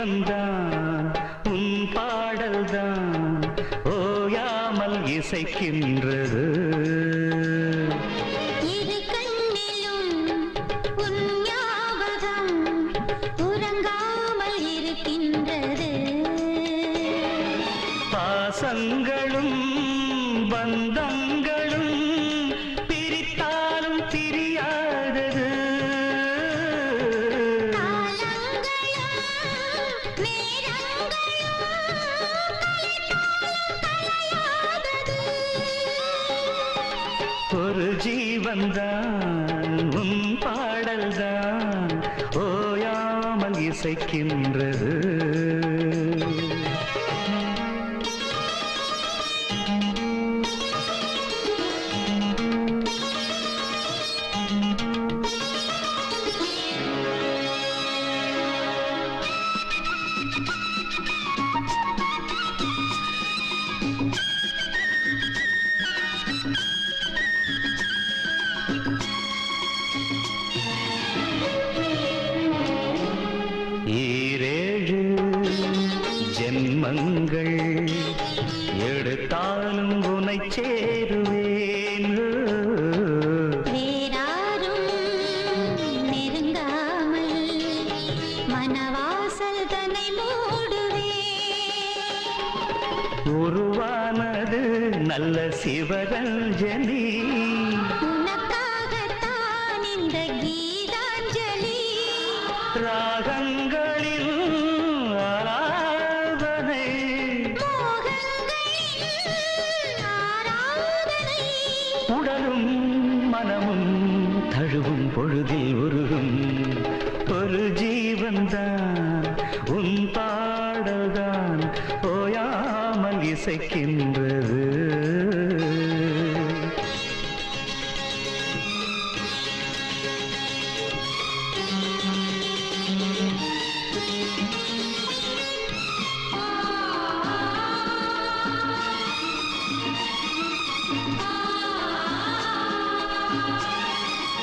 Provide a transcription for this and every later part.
ஜீவன்தான் உன் பாடல்தான் ஓயாமல் இசைக்கின்றது. பாசங்களும் பந்தங்களும் வந்தான் உன் பாடல்தான் ஓயாமல் இசைக்கின்றது. ஜென்மங்கள் எடுத்தாலும் உனை சேருவேன். வேறாரும் நெருங்காமல் மனவாசல் தன்னை மூடுவே உருவானது நல்ல சிவரஞ்சனி உனக்காகத்தான் உடலும் மனமும் தழுவும் பொழுதில் உருகும். ஒரு ஜீவன்தான் உன் பாடல்தான் ஓயாமல் இசைக்கின்றது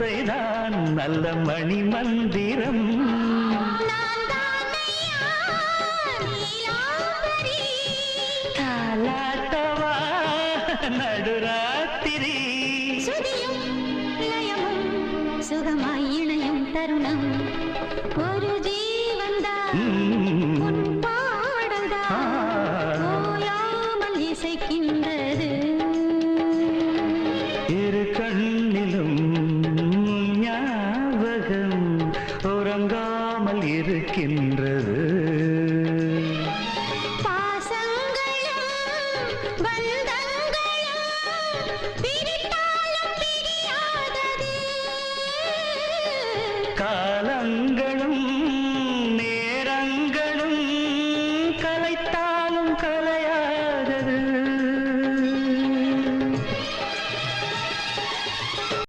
வளையோசைதான் நல்ல மணி மந்திரம் தாலாட்டவா நடுராத்திரி சுகமாய் இணையும் தருணம். ஒரு ஜீவன்தான். வருகின்றது பாசங்களும் பந்தங்களும்